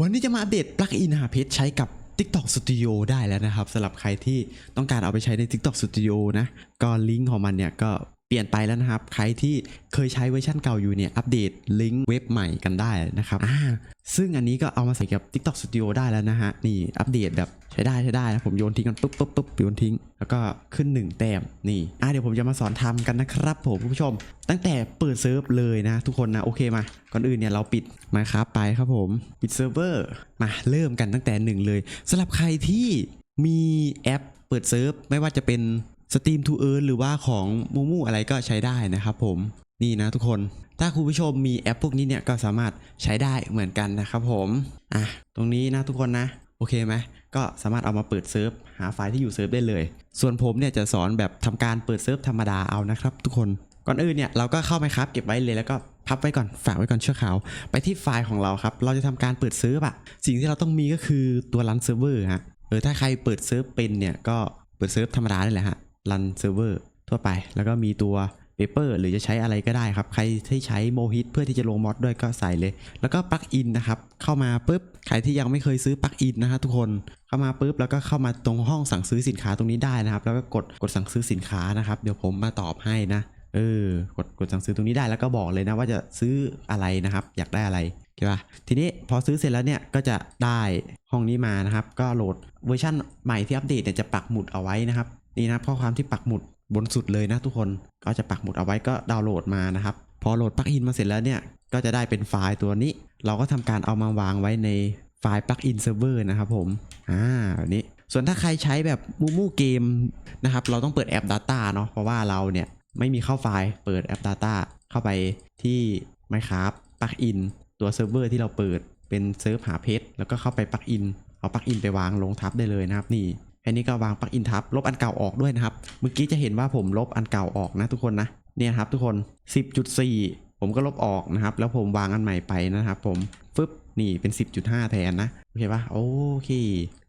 วันนี้จะมาอัปเดตปลั๊กอินหาเพชรใช้กับ TikTok Studio ได้แล้วนะครับสำหรับใครที่ต้องการเอาไปใช้ใน TikTok Studio นะ ก็ลิงก์ของมันเนี่ยก็ เปลี่ยนไปแล้วนะครับ ใครที่เคยใช้เวอร์ชันเก่าอยู่เนี่ย อัปเดตลิงก์เว็บใหม่กันได้นะครับอ่าซึ่งอันนี้ก็เอามาใส่กับ TikTok Studio ได้แล้วนะฮะ นี่อัปเดตแบบใช้ได้ใช้ได้นะผมโยนทิ้งกันปุ๊บปุ๊บปุ๊บโยนทิ้ง แล้วก็ขึ้น 1 แต้มนี่อะเดี๋ยวผมจะมาสอนทำกันนะครับผมผู้ชม ตั้งแต่เปิดเซิร์ฟเลยนะ ทุกคนนะโอเคมา ก่อนอื่นเนี่ยเราปิดมาครับไปครับผม ปิดเซิร์ฟเวอร์มาเริ่มกันตั้งแต่หนึ่งเลยสำหรับใครที่มีแอปเปิดเซิร์ฟไม่ว่าจะเป็น Steam to Earn หรือว่าของมูมูอะไรก็ใช้ได้นะครับผมนี่นะทุกคนถ้าคุณผู้ชมมีแอปพวกนี้เนี่ยก็สามารถใช้ได้เหมือนกันนะครับผมอะตรงนี้นะทุกคนนะโอเคไหมก็สามารถเอามาเปิดเซิร์ฟหาไฟล์ที่อยู่เซิร์ฟได้เลย ส่วนผมเนี่ยจะสอนแบบทำการเปิดเซิร์ฟธรรมดาเอานะครับทุกคนก่อนอื่นเนี่ยเราก็เข้าไปครับเก็บไว้เลยแล้วก็พับไว้ก่อนฝากไว้ก่อนชั่วคราว ไปที่ไฟล์ของเราครับ เราจะทำการเปิดเซิร์ฟอะสิ่งที่เราต้องมีก็คือตัวรันเซิร์ฟเวอร์ฮะเออถ้าใครเปิดเซิร์ฟเป็นเนี่ยก็เปิดเซิร์ฟธรรมดานี่แหละฮะ รันเซิร์ฟเวอร์ทั่วไป แล้วก็มีตัวเปเปอร์หรือจะใช้อะไรก็ได้ครับ ใครที่ใช้โมฮิตเพื่อที่จะลงมอดด้วยก็ใส่เลย แล้วก็ปลั๊กอินนะครับ เข้ามาปุ๊บ ใครที่ยังไม่เคยซื้อปลั๊กอินนะฮะทุกคน เข้ามาปุ๊บ แล้วก็เข้ามาตรงห้องสั่งซื้อสินค้าตรงนี้ได้นะครับ แล้วก็กดกดสั่งซื้อสินค้านะครับ เดี๋ยวผมมาตอบให้นะ เออ กดกดสั่งซื้อตรงนี้ได้แล้วก็บอกเลยนะว่าจะซื้ออะไรนะครับ อยากได้อะไรโอเคป่ะทีนี้พอซื้อเสร็จแล้วเนี่ยก็จะได้ห้องนี้มานะครับ ก็โหลดเวอร์ชันใหม่ที่อัปเดตเนี่ยจะปักหมุดเอาไว้นะครับ นี่นะข้อความที่ปักหมุดบนสุดเลยนะทุกคนก็จะปักหมุดเอาไว้ก็ดาวน์โหลดมานะครับพอโหลดปลั๊กอินมาเสร็จแล้วเนี่ยก็จะได้เป็นไฟล์ตัวนี้ เราก็ทำการเอามาวางไว้ในไฟล์ปลั๊กอินเซิร์ฟเวอร์นะครับผมอ่าแบบนี้ส่วนถ้าใครใช้แบบมูมูเกมนะครับเราต้องเปิดแอป Data เนาะเพราะว่าเราเนี่ยไม่มีเข้าไฟล์เปิดแอป Data เข้าไปที่ Minecraft ปลั๊กอินตัวเซิร์ฟเวอร์ที่เราเปิดเป็นเซิร์ฟหาเพชรแล้วก็เข้าไปปลั๊กอินเอาปลั๊กอินไปวางลงทับได้เลยนะครับนี่ แค่นี้ก็วางปลั๊กอินทับลบอันเก่าออกด้วยนะครับ เมื่อกี้จะเห็นว่าผมลบอันเก่าออกนะทุกคนนะ เนี่ยครับทุกคน 10.4 ผมก็ลบออกนะครับ แล้วผมวางอันใหม่ไปนะครับผม ฟึบ นี่เป็น 10.5 แทนนะ โอเคปะโอเค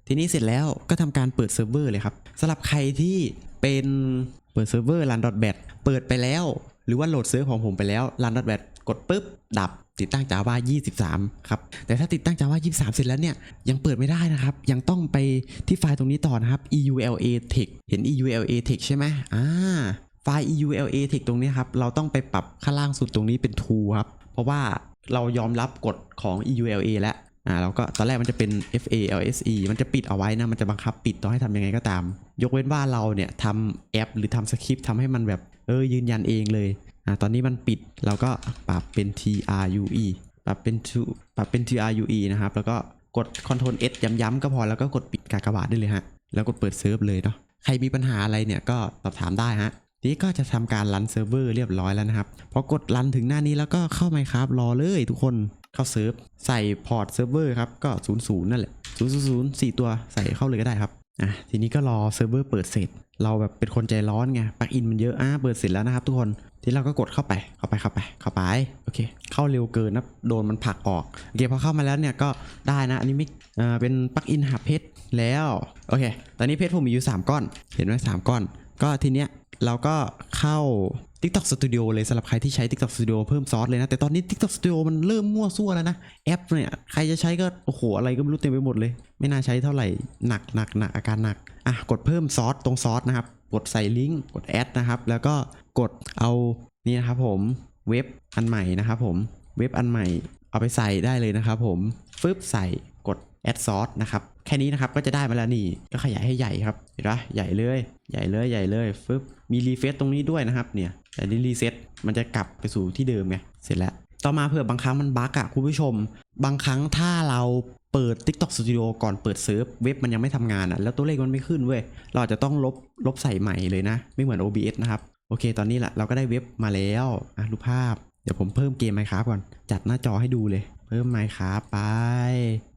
ทีนี้เสร็จแล้วก็ทำการเปิดเซิร์ฟเวอร์เลยครับสำหรับใครที่เป็นเปิดเซิร์ฟเวอร์ run.bat เปิดไปแล้ว หรือว่าโหลดเซิร์ฟของผมไปแล้ว run.bat กดปุ๊บ ดับ ติดตั้ง Java 23 ครับ แต่ถ้าติดตั้ง Java 23 เสร็จแล้วเนี่ย ยังเปิดไม่ได้นะครับ ยังต้องไปที่ไฟล์ตรงนี้ต่อนะครับ EULA text เห็น EULA text ใช่ไหมอ่า ไฟล์ EULA text ตรงนี้ครับ เราต้องไปปรับข้างล่างสุดตรงนี้เป็น true ครับ เพราะว่าเรายอมรับกฎของ EULA แล้วอ่าเราก็ตอนแรกมันจะเป็น FALSE มันจะปิดเอาไว้นะ มันจะบังคับปิดต้อให้ทำยังไงก็ตาม ยกเว้นว่าเราเนี่ยทำแอป หรือทำสคริปต์ทำให้มันแบบเออยืนยันเองเลย อ่าตอนนี้มันปิดเราก็ปรับเป็น TRUE ปรับเป็น to ปรับเป็น TRUE นะครับ แล้วก็กด Ctrl S ย้ำๆก็พอแล้วก็กดปิดกากบาทได้เลยฮะ แล้วกดเปิดเซิร์ฟเลยเนาะ ใครมีปัญหาอะไรเนี่ยก็สอบถามได้ฮะทีนี้ก็จะทำการรันเซิร์ฟเวอร์เรียบร้อยแล้วนะครับ พอกดรันถึงหน้านี้แล้วก็เข้าไมครับรอเลยทุกคน เข้าเซิร์ฟใส่พอร์ตเซิร์ฟเวอร์ครับ ก็ 00 นั่นแหละ 000 4 ตัวใส่เข้าเลยก็ได้ครับ อะ ทีนี้ก็รอเซิร์ฟเวอร์เปิดเสร็จ เราแบบเป็นคนใจร้อนไง ปลั๊กอินมันเยอะ อะ เปิดเสร็จแล้วนะครับทุกคน ทีเราก็กดเข้าไป เข้าไปเข้าไป เข้าไป โอเค เข้าเร็วเกินนะ โดนมันผลักออก โอเค พอเข้ามาแล้วเนี่ยก็ได้นะ อันนี้ไม่เอ่อเป็นปลั๊กอินหาเพชรแล้ว โอเค ตอนนี้เพชรผมมีอยู่ 3 ก้อน เห็นไหมสามก้อน ก็ทีเนี้ยเราก็เข้า TikTok Studio เลยสำหรับใครที่ใช้ TikTok Studio เพิ่มซอสเลยนะ แต่ตอนนี้ TikTok Studio มันเริ่มมั่วซั่วแล้วนะ แอปเนี่ย ใครจะใช้ก็ โอ้โห อะไรก็ไม่รู้เต็มไปหมดเลย ไม่น่าใช้เท่าไหร่หนักหนักหนักอาการหนัก อะ กดเพิ่มซอสตรงซอสนะครับ กดใส่ลิงก์กดแอดนะครับ แล้วก็กดเอานี่นะครับผมเว็บอันใหม่นะครับผมเว็บอันใหม่เอาไปใส่ได้เลยนะครับผมฟึบใส่กดแอดซอสนะครับ แค่นี้นะครับก็จะได้มาแล้วนี่ก็ขยายให้ใหญ่ครับเห็นปะใหญ่เลยใหญ่เลยใหญ่เลยฟึบมีรีเฟซตรงนี้ด้วยนะครับเนี่ยแต่นี่รีเซ็ตมันจะกลับไปสู่ที่เดิมไงเสร็จแล้ว ต่อมาเผื่อบางครั้งมันบั๊กอะคุณผู้ชม บางครั้งถ้าเรา เปิด TikTok Studio ก่อนเปิดเซิร์ฟเว็บมันยังไม่ทำงานอะแล้วตัวเลขมันไม่ขึ้นเว้ยเราอาจจะต้องลบลบใส่ใหม่เลยนะ ไม่เหมือน OBS นะครับ โอเค ตอนนี้แหละเราก็ได้เว็บมาแล้วอะรูปภาพ เดี๋ยวผมเพิ่มเกม Minecraft ก่อน จัดหน้าจอให้ดูเลย เพิ่ม Minecraft ไป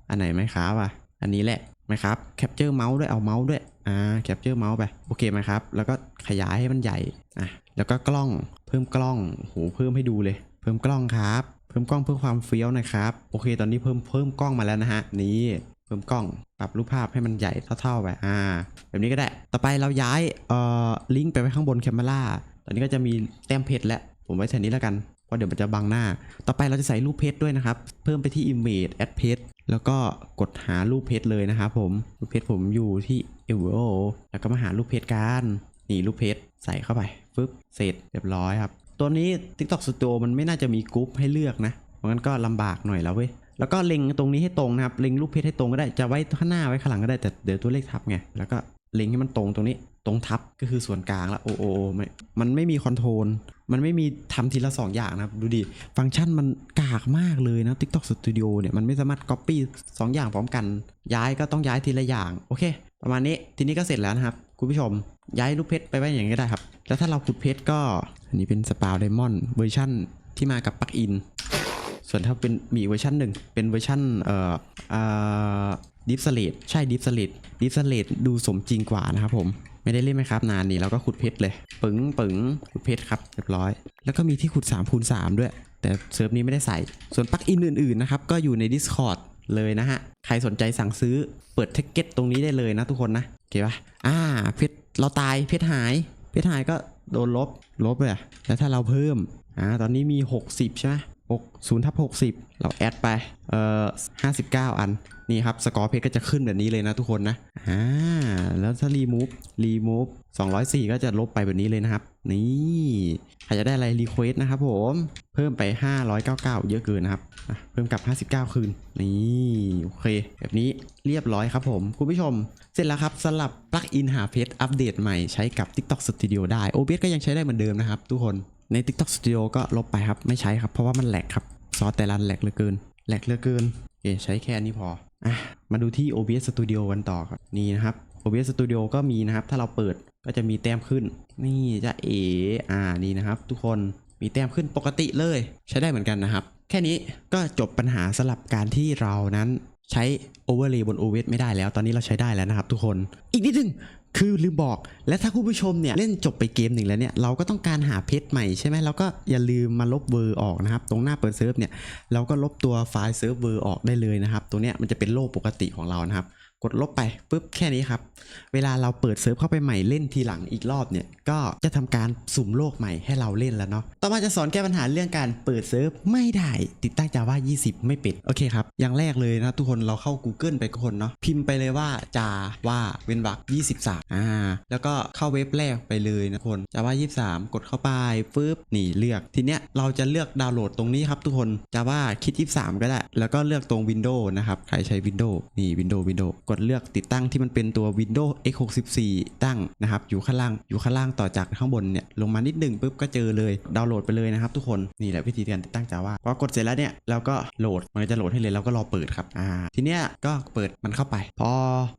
อันไหน Minecraft อะ อันนี้แหละ Minecraft แคปเจอร์เมาส์ด้วยเอาเมาส์ด้วยอ่าแคปเจอร์เมาส์ไปโอเคไหมครับ แล้วก็ขยายให้มันใหญ่อะแล้วก็กล้องเพิ่มกล้องโหเพิ่มให้ดูเลย เพิ่มกล้องครับ เพิ่มกล้องเพื่อความเฟี้ยวนะครับโอเค ตอนนี้เพิ่มเพิ่มกล้องมาแล้วนะฮะนี่เพิ่มกล้องปรับรูปภาพให้มันใหญ่เท่าๆไปอ่า แบบนี้ก็ได้ ต่อไปเราย้ายเอ่อลิงก์ไปไว้ข้างบนแคมเมราตอนนี้ก็จะมีแต้มเพชรแล้วผมไว้แถวนี้แล้วกันเพราะเดี๋ยวมันจะบังหน้า ต่อไปเราจะใส่รูปเพชรด้วยนะครับ เพิ่มไปที่ image add เพชรแล้วก็กดหารูปเพชรเลยนะครับผมรูปเพชรผมอยู่ที่เอลโอแล้วก็มาหารูปเพชรกันนี่รูปเพชรใส่เข้าไปฟึบเสร็จเรียบร้อยครับ ตัวนี้ TikTok Studio มันไม่น่าจะมีกรุ๊ปให้เลือกนะงั้นก็ลำบากหน่อยแล้วเว้ยแล้วก็เล็งตรงนี้ให้ตรงนะครับเล็งรูปเพชรให้ตรงก็ได้จะไว้ข้างหน้าไว้ข้างหลังก็ได้แต่เดี๋ยวตัวเลขทับไงแล้วก็เล็งให้มันตรงตรงนี้ตรงทับก็คือส่วนกลางแล้วโอโอโอไม่มันไม่มีคอนโทรลมันไม่มีทำทีละสองอย่างนะครับ ดูดิ ฟังก์ชันมันกากมากเลยนะ TikTok Studio เนี่ย มันไม่สามารถ Copy สองอย่างพร้อมกัน ย้ายก็ต้องย้ายทีละอย่าง โอเค ประมาณนี้ทีนี้ก็เสร็จแล้วนะครับ คุณผู้ชม ย้ายรูปเพชรไปไว้อย่างนี้ก็ได้ครับ แล้วถ้าเราขุดเพชรก็ อันนี้เป็นสปาวไดมอนด์เวอร์ชั่นที่มากับปลั๊กอิน ส่วนถ้าเป็นมีเวอร์ชันหนึ่งเป็นเวอร์ชันเอ่ออ่าดิฟสเลดใช่ดิฟสเลดดิฟสเลดดูสมจริงกว่านะครับผมไม่ได้เล่นไหมครับ นานนี่เราก็ขุดเพชรเลย ปึ๋งปึ๋งขุดเพชรครับเรียบร้อย แล้วก็มีที่ขุด3คูณ3ด้วย แต่เซิร์ฟนี้ไม่ได้ใส่ ส่วนปลั๊กอินอื่นๆนะครับ ก็อยู่ใน Discord เลยนะฮะ ใครสนใจสั่งซื้อเปิดเทคเก็ตตรงนี้ได้เลยนะทุกคนนะโอเคป่ะอ่าเพชร เราตายเพชรหาย เพชรหายก็โดนลบลบเลยแล้วถ้าเราเพิ่มอ่าตอนนี้มี 60 ใช่ไหมหกศูนย์ทับหกสิบเราแอดไปเอ่อ59อัน นี่ครับสกอร์เพชรก็จะขึ้นแบบนี้เลยนะทุกคนนะอ่าแล้วถ้ารีมูฟรีมูฟ204 ก็จะลบไปแบบนี้เลยนะครับ นี่ใครจะได้อะไรรีเควสนะครับผมเพิ่มไป 599 เยอะเกินนะครับเพิ่มกลับ 59 คืน นี่โอเค แบบนี้เรียบร้อยครับผมคุณผู้ชม เสร็จแล้วครับสลับปลั๊กอินหาเพชรอัปเดตใหม่ใช้กับ TikTok Studio ได้ OBS ก็ยังใช้ได้เหมือนเดิมนะครับทุกคนใน TikTok Studio ก็ลบไปครับ ไม่ใช้ครับ เพราะว่ามันแหลกครับ ซอสแต่ละแหลกเหลือเกินแหลกเหลือเกินโอเคใช้แค่นี้พอ อะมาดูที่ OBS Studio กันต่อครับนี่นะครับ OBS Studio ก็มีนะครับ ถ้าเราเปิดก็จะมีแต้มขึ้น นี่จะเออ่านี่นะครับ ทุกคนมีแต้มขึ้นปกติเลย ใช้ได้เหมือนกันนะครับ แค่นี้ก็จบปัญหาสลับการที่เรานั้นใช้ Overlay บน OBS ไม่ได้แล้ว ตอนนี้เราใช้ได้แล้วนะครับ ทุกคนอีกนิดนึง คือลืมบอกและถ้าคุณผู้ชมเนี่ยเล่นจบไปเกมหนึ่งแล้วเนี่ยเราก็ต้องการหาเพชรใหม่ใช่ไหมเราก็อย่าลืมมาลบเวอร์ออกนะครับ ตรงหน้าเปิดเซิร์ฟเนี่ยเราก็ลบตัวไฟล์เซิร์ฟเวอร์ออกได้เลยนะครับ ตัวเนี้ยมันจะเป็นโลกปกติของเรานะครับ กดลบไปปุ๊บแค่นี้ครับ เวลาเราเปิดเซิร์ฟเข้าไปใหม่เล่นทีหลังอีกรอบเนี่ย ก็จะทำการสุ่มโลกใหม่ให้เราเล่นแล้วเนาะ ต่อมาจะสอนแก้ปัญหาเรื่องการเปิดเซิร์ฟไม่ได้ติดตั้ง Java 20 ไม่ปิดโอเคครับ อย่างแรกเลยนะทุกคนเราเข้า Google ไปทุกคนเนาะ พิมพ์ไปเลยว่า Java เว้นวรรค23 อ่า แล้วก็เข้าเว็บแรกไปเลยนะทุกคน Java 23 กดเข้าไปปึ๊บนี่เลือก ทีเนี้ยเราจะเลือกดาวน์โหลดตรงนี้ครับทุกคน Java คิด 23 ก็ได้ แล้วก็เลือกตรง Windows นะครับ ใครใช้ Windows นี่ Windows Windows กดเลือกติดตั้งที่มันเป็นตัว Windows x64 ตั้งนะครับ อยู่ข้างล่างอยู่ข้างล่างต่อจากข้างบนเนี่ยลงมานิดหนึ่งปุ๊บก็เจอเลยดาวน์โหลดไปเลยนะครับทุกคนนี่แหละวิธีการติดตั้ง Java พอกดเสร็จแล้วเนี่ยเราก็โหลดมันจะโหลดให้เลยเราก็รอเปิดครับอ่าทีเนี้ยก็เปิดมันเข้าไป พอ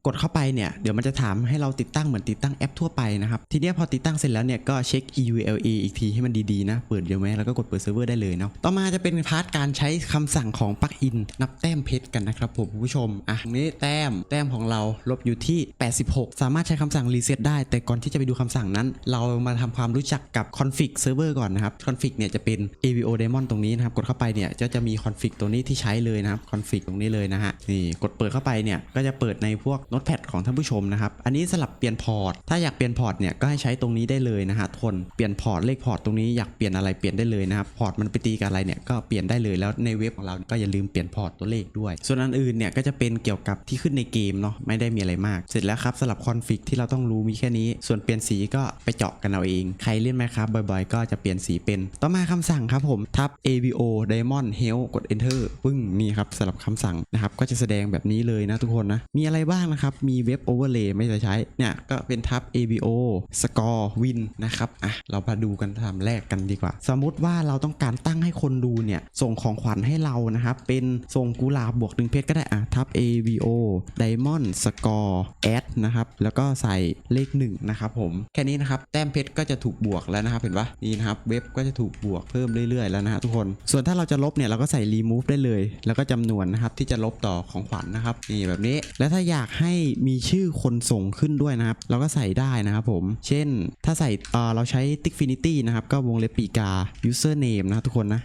กดเข้าไปเนี่ยเดี๋ยวมันจะถามให้เราติดตั้งเหมือนติดตั้งแอปทั่วไปนะครับทีเนี้ยพอติดตั้งเสร็จแล้วเนี่ยก็เช็ค EULA อีกทีให้มันดีๆนะเปิดเดี๋ยวไหมแล้วก็กดเปิดเซิร์ฟเวอร์ได้เลยเนาะต่อมาจะเป็นพาร์ทการใช้คำสั่งของปลั๊กอินนับแต้มเพชรกันนะครับผมผู้ชมอะตรงนี้แต้มแต้มของเราลบอยู่ที่ 86 สามารถใช้คำสั่งรีเซ็ตได้ แต่ก่อนที่จะไปดูคำสั่งนั้น เรามาทำความรู้จักกับ config server ก่อนนะครับ config เนี่ยจะเป็น AVO daemon ตรงนี้นะครับ กดเข้าไปเนี่ยจะจะมี config ตัวนี้ที่ใช้เลยนะครับ config ตรงนี้เลยนะฮะ นี่กดเปิดเข้าไปเนี่ยก็จะเปิดในพวก notepad ของท่านผู้ชมนะครับ อันนี้สลับเปลี่ยนพอร์ต ถ้าอยากเปลี่ยนพอร์ตเนี่ยก็ให้ใช้ตรงนี้ได้เลยนะฮะทุกคนเปลี่ยนพอร์ตเลขพอร์ตตรงนี้อยากเปลี่ยนอะไรเปลี่ยนได้เลยนะครับ พอร์ตมันไปตีกับอะไรเนี่ยก็เปลี่ยนได้เลย แล้วในเว็บของเราก็อย่าลืมเปลี่ยนพอร์ตตัวเลขด้วย ส่วนอันอื่นเนี่ยก็จะเป็นเกี่ยวกับที่ขึ้นในเกมเนาะไม่ได้มีอะไรมาก เสร็จแล้วครับสลับคอนฟิกที่เราต้องรู้มีแค่นี้ ส่วนเปลี่ยนสีก็ไปเจาะกันเอาเอง ใครเล่นไหมครับบ่อยๆ ก็จะเปลี่ยนสีเป็น ต่อมาคำสั่งครับผมทับ AVO Diamond Health กด Enter ปึ้งนี่ครับสลับคำสั่งนะครับก็จะแสดงแบบนี้เลยนะทุกคนนะมีอะไรบ้างนะครับมีเว็บ Overlay ไม่ได้ใช้เนี่ยก็เป็นทับ AVO Score Win นะครับอะเรามาดูกันทำแรกกันดีกว่า สมมติว่าเราต้องการตั้งให้คนดูเนี่ยส่งของขวัญให้เรานะครับเป็นส่งกุหลาบบวกหนึ่งเพชรก็ได้อะทับ AVO Diamond Score Add นะครับ แล้วก็ใส่เลข1นะครับผม แค่นี้นะครับ แต้มเพชรก็จะถูกบวกแล้วนะครับ เห็นปะนี่นะครับ เว็บก็จะถูกบวกเพิ่มเรื่อยๆแล้วนะฮะทุกคน ส่วนถ้าเราจะลบเนี่ยเราก็ใส่ remove ได้เลย แล้วก็จำนวนนะครับที่จะลบต่อของขวัญนะครับ นี่แบบนี้ แล้วถ้าอยากให้มีชื่อคนส่งขึ้นด้วยนะครับ เราก็ใส่ได้นะครับผม เช่น ถ้าใส่เอ่อเราใช้ Tickfinity นะครับ ก็วงเล็บปีกา username นะครับทุกคนนะ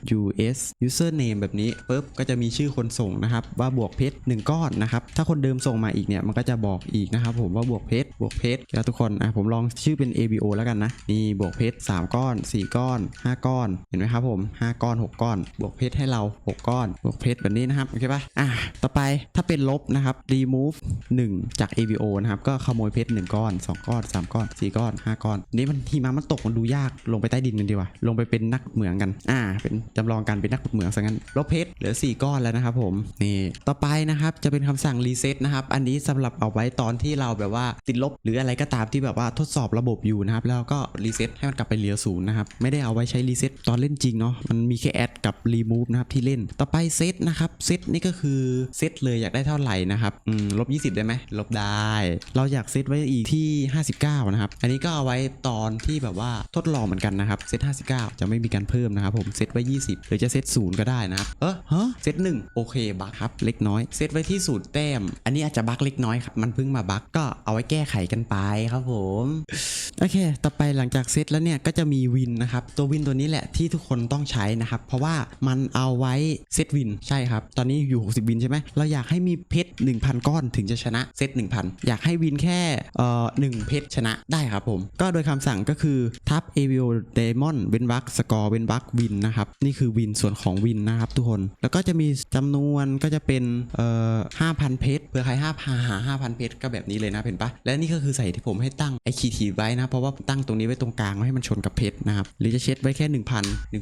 us username แบบนี้ปุ๊บก็จะมีชื่อคนส่งนะครับ ว่าบวกเพชร1ก้อนนะครับ ถ้าคนเดิมส่งมาอีกเนี่ยมันก็จะบอกอีกนะครับผมว่าบวกเพชรบวกเพชรแล้วทุกคนอะผมลองชื่อเป็น ABO แล้วกันนะนี่บวกเพชร3ก้อน 4 ก้อน 5 ก้อน เห็นไหมครับผม 5 ก้อน 6 ก้อน บวกเพชรให้เรา 6 ก้อน บวกเพชรแบบนี้นะครับโอเคปะอะต่อไปถ้าเป็นลบนะครับ remove 1 จาก ABO นะครับก็ขโมยเพชร1ก้อน 2 ก้อน 3 ก้อน 4 ก้อน 5 ก้อนนี่มันทีมามันตกมันดูยากลงไปใต้ดินกันดีกว่าลงไปเป็นนักเหมืองกันอ่าเป็นจำลองการเป็นนักเหมืองซะงั้นลบเพชรเหลือ 4 ก้อนแล้วนะครับผมนี่ต่อไปนะครับจะเป็นคำสั่งรีเซ็ตนะครับอันนี้สำหรับเอาไว้ตอนที่เราแบบว่าติดลบ หรืออะไรก็ตามที่แบบว่าทดสอบระบบอยู่นะครับแล้วก็รีเซ็ตให้มันกลับไปเหลือศูนย์นะครับไม่ได้เอาไว้ใช้รีเซ็ตตอนเล่นจริงเนาะมันมีแค่แอดกับรีมูฟนะครับที่เล่นต่อไปเซตนะครับเซตนี่ก็คือเซตเลยอยากได้เท่าไหร่นะครับอืมลบ20ได้ไหมลบได้ เราอยากเซตไว้อีกที่ 59 นะครับ อันนี้ก็เอาไว้ตอนที่แบบว่าทดลองเหมือนกันนะครับเซต59 จะไม่มีการเพิ่มนะครับผมเซตไว้ 20 หรือจะเซตศูนย์ก็ได้นะครับเออฮะเซตหนึ่งโอเคบักครับเล็กน้อยเซตไว้ที่ศูนย์แต้ม อันนี้อาจจะบักเล็กน้อยครับ มันเพิ่งมาบักก็เอาไว้แก้ไขกันไปครับผม โอเค ต่อไปหลังจากเซตแล้วเนี่ยก็จะมีวินนะครับ ตัววินตัวนี้แหละที่ทุกคนต้องใช้นะครับ เพราะว่ามันเอาไว้เซตวินใช่ครับ ตอนนี้อยู่ 60 วินใช่ไหมเราอยากให้มีเพชร1,000 ก้อนถึงจะชนะเซต1,000 อยากให้วินแค่เอ่อ1เพชรชนะได้ครับผม ก็โดยคำสั่งก็คือทับ a v o Demon เว้นวักสกอร์เว้นวักวินนะครับ นี่คือวินส่วนของวินนะครับทุกคน แล้วก็จะมีจำนวนก็จะเป็นเอ่อ5,000 เพชรเผื่อใคร5,000หา5,000เพชรก็แบบนี้เลยนะเห็นปะและนี่ก็คือใส่ที่ผมให้ตั้งไอคีทีไว้นะเพราะว่าตั้งตรงนี้ไว้ตรงกลางไม่ให้มันชนกับเพชรนะครับหรือจะเช็ดไว้แค่ 1,000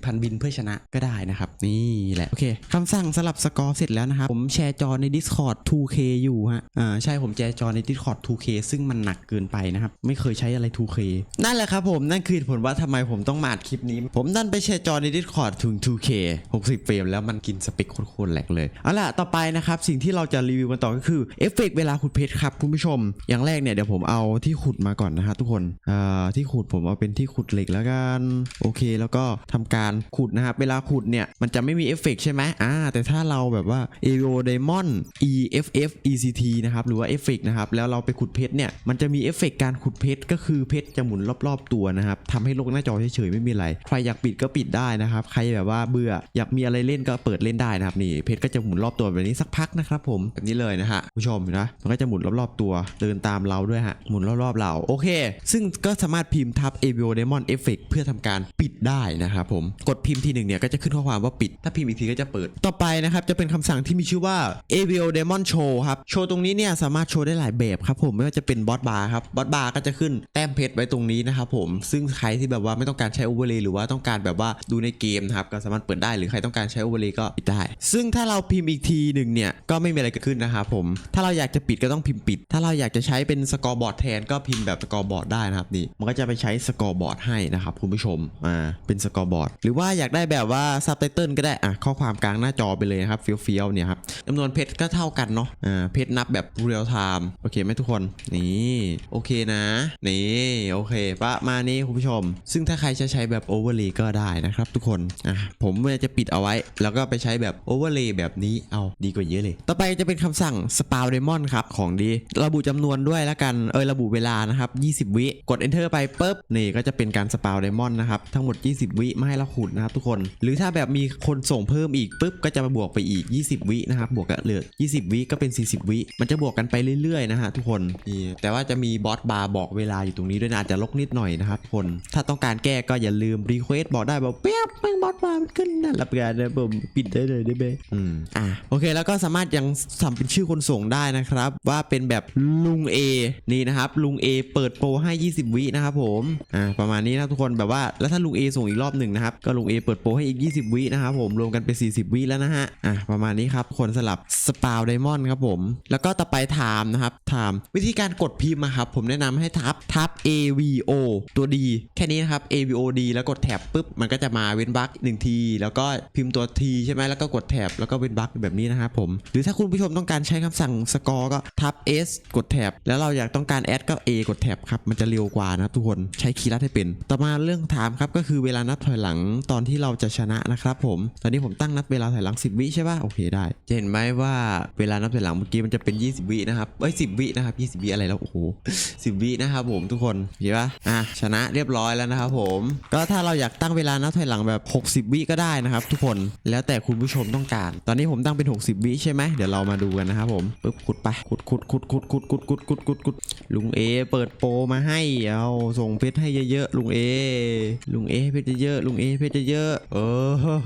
1,000 บินเพื่อชนะก็ได้นะครับนี่แหละโอเคคำสั่งสลับสกอร์เสร็จแล้วนะครับผมแชร์จอใน Discord 2K อยู่ฮะอ่าใช่ผมแชร์จอใน Discord 2K ซึ่งมันหนักเกินไปนะครับไม่เคยใช้อะไร 2K นั่นแหละครับผมนั่นคือผลว่าทำไมผมต้องมาอัดคลิปนี้ ผมดันไปแชร์จอใน Discord ถึง 2K 60เฟรมแล้วมันกินสเปคโคตรแหลกเลยเอาล่ะต่อไปนะครับสิ่งที่เราจะรีวิวกันต่อก็คือฟเฟกต์เวลาขุดเพชรครับคุณผู้ชม อย่างแรกเนี่ยเดี๋ยวผมเอาที่ขุดมาก่อนนะฮะทุกคนอ่าที่ขุดผมเอาเป็นที่ขุดเหล็กแล้วกันโอเค แล้วก็ทำการขุดนะครับเวลาขุดเนี่ยมันจะไม่มีเอฟเฟกต์ใช่ไหมอ่าแต่ถ้าเราแบบว่า a o Diamond EFF ECT นะครับหรือว่าเอฟเฟกต์นะครับแล้วเราไปขุดเพชรเนี่ยมันจะมีเอฟเฟกต์การขุดเพชรก็คือเพชรจะหมุนรอบๆตัวนะครับทำให้โลกหน้าจอเฉยๆไม่มีอะไรใครอยากปิดก็ปิดได้นะครับใครแบบว่าเบื่ออยากมีอะไรเล่นก็เปิดเล่นได้นะครับนี่เพชรก็จะหมุนรอบตัวแบบนี้สักพักนะครับผมแบบนี้เลยนะฮะผู้ชมเห็นะมันก็จะหมุนรอบๆตัวเดินตามเราด้วยฮะหมุนรอบๆเราโอเค ซึ่งก็สามารถพิมพ์ทับ AVO Demon Effect เพื่อทำการปิดได้นะครับผมกดพิมพ์ทีหนึ่งเนี่ยก็จะขึ้นข้อความว่าปิด ถ้าพิมพ์อีกทีก็จะเปิดต่อไปนะครับจะเป็นคำสั่งที่มีชื่อว่า AVO Demon Show ครับโชว์ตรงนี้เนี่ยสามารถโชว์ได้หลายแบบครับผมไม่ว่าจะเป็นบอสบาร์ครับบอสบาร์ก็จะขึ้นแต้มเพชรไว้ตรงนี้นะครับผมซึ่งใครที่แบบว่าไม่ต้องการใช้โอเวอร์เลยหรือว่าต้องการแบบว่าดูในเกมนะครับก็สามารถเปิดได้หรือใครต้องการใช้โอเวอร์เลยก็ปิดได้ ซึ่งถ้าเราพิมพ์อีกทีหนึ่งเนี่ยก็ไม่มีอะไรเกิดขึ้นนะครับผมถ้าเราราอยากจะปิดก็ต้องพิมพ์ปิด ถ้าเราอยากจะใช้เป็นสกอร์บอร์ดแทนก็พิมพ์แบบสกอร์บอร์ดได้นะครับนี่มันก็จะไปใช้สกอร์บอร์ดให้นะครับคุณผู้ชมอ่าเป็นสกอร์บอร์ดหรือว่าอยากได้แบบว่าซับไตเติลก็ได้อะข้อความกลางหน้าจอไปเลยนะครับเฟี้ยวๆเนี่ยครับจำนวนเพชรก็เท่ากันเนาะอ่าเพชรนับแบบเรียลไทม์โอเคไหมทุกคนนี่โอเคนะนี่โอเคประมาณนี้คุณผู้ชม ซึ่งถ้าใครจะใช้แบบโอเวอร์เลย์ก็ได้นะครับทุกคนอะผมจะปิดเอาไว้ แล้วก็ไปใช้แบบโอเวอร์เลย์แบบนี้เอาดีกว่าเยอะเลย ต่อไปจะเป็นคำสั่งสปาวเดมอนครับของดี ระบุจำนวนด้วยแล้วกันเออระบุเวลานะครับ 20 วิกด enter ไปปุ๊บนี่ก็จะเป็นการสปาวเดมอนนะครับทั้งหมด 20 วิมาให้เราขุดนะครับทุกคน หรือถ้าแบบมีคนส่งเพิ่มอีกปุ๊บก็จะมาบวกไปอีก 20 วินะครับบวกกันเหลือ 20 วิก็เป็น 40 วิ มันจะบวกกันไปเรื่อยๆนะฮะทุกคนนี่แต่ว่าจะมีบอสบาร์บอกเวลาอยู่ตรงนี้ด้วยนะอาจจะลกนิดหน่อยนะครับทุกคนถ้าต้องการแก้ก็อย่าลืมรีเควสบอกได้บอกเปียบแม่งบอสบาร์มันขึ้นนั่นละเปล่านะผมปิดได้เลยได้ไหมอืมอะโอเคแล้วก็สามารถยังทำเป็นชื่อคนส่งได้นะครับ ว่าเป็นแบบลุง A นี่นะครับ ลุง A เปิดโปรให้ 20 วินะครับผมอ่าประมาณนี้นะทุกคนแบบว่าแล้วถ้าลุง A ส่งอีกรอบหนึ่งนะครับก็ลุง A เปิดโปรให้อีก 20 วินะครับผมรวมกันเป็น 40 วิแล้วนะฮะอะประมาณนี้ครับคนสลับสปาวไดมอนด์ครับผม แล้วก็ต่อไปไทม์นะครับไทม์วิธีการกดพิมพ์อะครับผมแนะนำให้ทับทับ AVO ตัวดีแค่นี้นะครับ AVO ดีแล้วกดแท็บปุ๊บมันก็จะมาเว้นวรรคหนึ่งที แล้วก็พิมพ์ตัว T ใช่ไหมแล้วก็กดแท็บแล้วก็เว้นวรรคแบบนี้นะครับผม หรือถ้าคุณผู้ชมต้องการใช้คำสั่งสกอร์ก็ทับ S กดแท็บแล้วเราอยากต้องการแอดก็ A กดแท็บครับมันจะเร็วกว่านะทุกคนใช้คีย์ลัดให้เป็น ต่อมาเรื่องถามครับก็คือเวลานับถอยหลังตอนที่เราจะชนะนะครับผม ตอนนี้ผมตั้งนับเวลาถอยหลัง 10 วิใช่ป่ะโอเคได้ จะเห็นไหมว่าเวลานับถอยหลังเมื่อกี้มันจะเป็น 20 วินะครับเอ้ย 10 วินะครับ 20 วิอะไรแล้วโอ้โห 10 วินะครับผมทุกคนเห็นปะอะชนะเรียบร้อยแล้วนะครับผมก็ถ้าเราอยากตั้งเวลานับถอยหลังแบบ 60 วิก็ได้นะครับทุกคนแล้วแต่คุณผู้ชมต้องการ ตอนนี้ผมตั้งเป็น 60 วิใช่ไหมเดี๋ยวเรามาดูกันนะครับผมปึ๊บขุดไปขุดขุดขุดขุดขุดขุดขุดขุดขุดขุดลุงเอ เปิดโปมาให้เอาส่งเพชรให้เยอะๆลุงเอ ลุงเอเพชรเยอะๆลุงเอเพชรเยอะเออเฮ้อ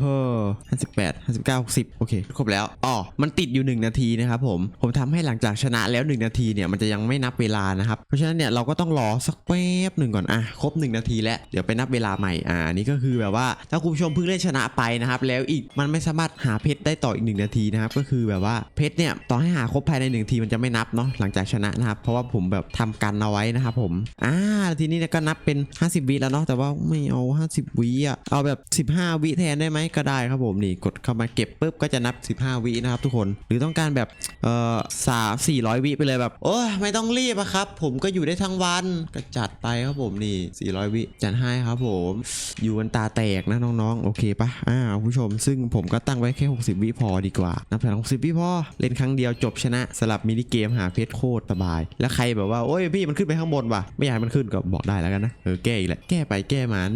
ห้าสิบแปดห้าสิบเก้าหกสิบโอเคครบแล้วอ๋อมันติดอยู่1นาทีนะครับผมผมทำให้หลังจากชนะแล้ว1นาทีเนี่ยมันจะยังไม่นับเวลานะครับเพราะฉะนั้นเนี่ยเราก็ต้องรอสักแป๊บหนึ่งก่อนอะครบ1นาทีแล้วเดี๋ยวไปนับเวลาใหม่อ่านี่ก็คือแบบว่าถ้าคุณผู้ชมเพิ่งเล่นชนะไปนะครับแล้วอีกมันไม่สามารถหาเพชรได้ต่ออีก1นาทีนะครับก็คือแบบว่าเพชรเนี่ยต่อให้หาครบภายใน1นาทีมันจะไม่นับเนาะหลังจากชนะนะครับ เพราะว่าผมแบบทำกันเอาไว้นะครับผมอ่าทีนี้ก็นับเป็น 50 วิแล้วเนาะแต่ว่าไม่เอา 50 วิอะเอาแบบ 15 วิแทนได้ไหมก็ได้ครับผมนี่กดเข้ามาเก็บปุ๊บก็จะนับ 15 วินะครับทุกคน หรือต้องการแบบเอ่อสามสี่ร้อยวิไปเลยแบบ โอ้ยไม่ต้องรีบอะครับ ผมก็อยู่ได้ทั้งวันก็จัดไปครับผมนี่ 400 วิจัดให้ครับผม อยู่กันตาแตกนะน้องๆ โอเคปะอ่าคุณผู้ชม ซึ่งผมก็ตั้งไว้แค่ 60 วิพอดีกว่านับแต่60 วิพอเล่นครั้งเดียวจบชนะสลับมินิเกมหาเพชรโคตรสบาย แล้วใครแบบว่าโอ้ยพี่มันขึ้นไปข้างบนว่ะไม่อยากให้มันขึ้นก็บอกได้แล้วกันนะเออแก้อีกแหละแก้ไปแก้มัน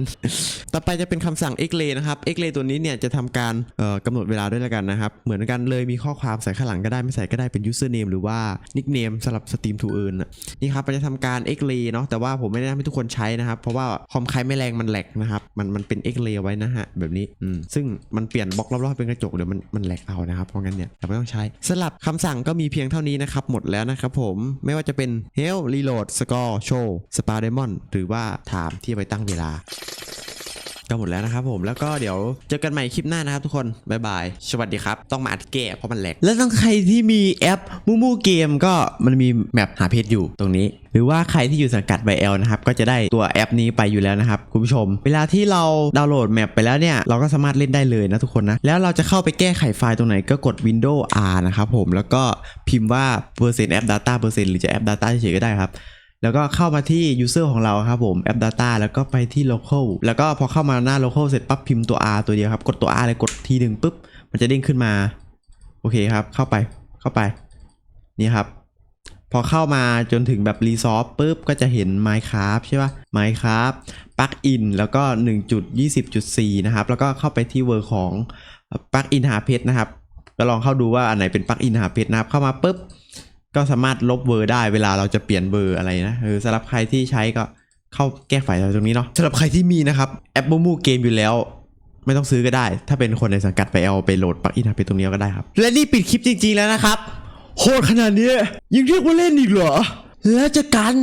ต่อไปจะเป็นคำสั่ง x ray นะครับ x ray ตัวนี้เนี่ยจะทำการเอ่อกำหนดเวลาด้วยแล้วกันนะครับเหมือนกันเลยมีข้อความใส่ข้างหลังก็ได้ไม่ใส่ก็ได้เป็น username หรือว่า nickname สำหรับ stream to earn น่ะนี่ครับมันจะทำการ x ray เนาะแต่ว่าผมไม่ได้ทำให้ทุกคนใช้นะครับเพราะว่าคอมใครไม่แรงมันแหลกนะครับมันมันเป็น x ray ไว้นะฮะแบบนี้อืมซึ่งมันเปลี่ยนบล็อกรอบๆเป็นกระจกเดี๋ยวมันมันแหลกเอานะครับเพราะงั้นเนี่ยเราไม่ต้องใช้สลับคำสั่งก็มีเพียงเท่านี้นะครับ หมดแล้วนะครับผมไม่ว่าจะเป็น help reload score show spa demon หรือว่าถามที่ไปตั้งเวลา ก็หมดแล้วนะครับผมแล้วก็เดี๋ยวเจอกันใหม่คลิปหน้านะครับทุกคนบ๊ายบายสวัสดีครับ ต้องมาอัดแก้เพราะมันแหลกแล้วต้องใครที่มีแอปมูมูเกมก็มันมีแมปหาเพชรอยู่ตรงนี้ หรือว่าใครที่อยู่สังกัดไบเอลนะครับก็จะได้ตัวแอปนี้ไปอยู่แล้วนะครับคุณผู้ชม เวลาที่เราดาวน์โหลดแมปไปแล้วเนี่ยเราก็สามารถเล่นได้เลยนะทุกคนนะแล้วเราจะเข้าไปแก้ไขไฟล์ตรงไหนก็กด Windows R นะครับผมแล้วก็พิมพ์ว่าเปอร์เซ็นต์แอป Data เปอร์เซ็นต์หรือจะแอป Data เฉยก็ได้ครับ แล้วก็เข้ามาที่ user ของเราครับผมแอป Data แล้วก็ไปที่ local แล้วก็พอเข้ามาหน้า local เสร็จปั๊บพิมพ์ตัว R ตัวเดียวครับ กดตัว R เลยกดทีหนึ่งปุ๊บ มันจะเด้งขึ้นมา โอเคครับ เข้าไปเข้าไป นี่ครับ พอเข้ามาจนถึงแบบ resolve ปุ๊บ ก็จะเห็น Minecraft ใช่ปะ Minecraft plug in แล้วก็ 1.20.4 นะครับ แล้วก็เข้าไปที่ word ของ plug in หาเพชรนะครับก็ลองเข้าดูว่าอันไหนเป็นปลั๊กอินหาเพชรนะครับเข้ามาปุ๊บ ก็สามารถลบเบอร์ได้เวลาเราจะเปลี่ยนเบอร์อะไรนะเออสำหรับใครที่ใช้ก็เข้าแก้ไขตรงนี้เนาะสำหรับใครที่มีนะครับแอปมูมูเกมอยู่แล้ว ไม่ต้องซื้อก็ได้ ถ้าเป็นคนในสังกัดไปเอาไปโหลดปลั๊กอินหาเพชรตรงนี้ก็ได้ครับ และนี่ปิดคลิปจริง ๆแล้วนะครับโหดขนาดนี้ยังเรียกว่าเล่นอีกเหรอแล้วเจะกัน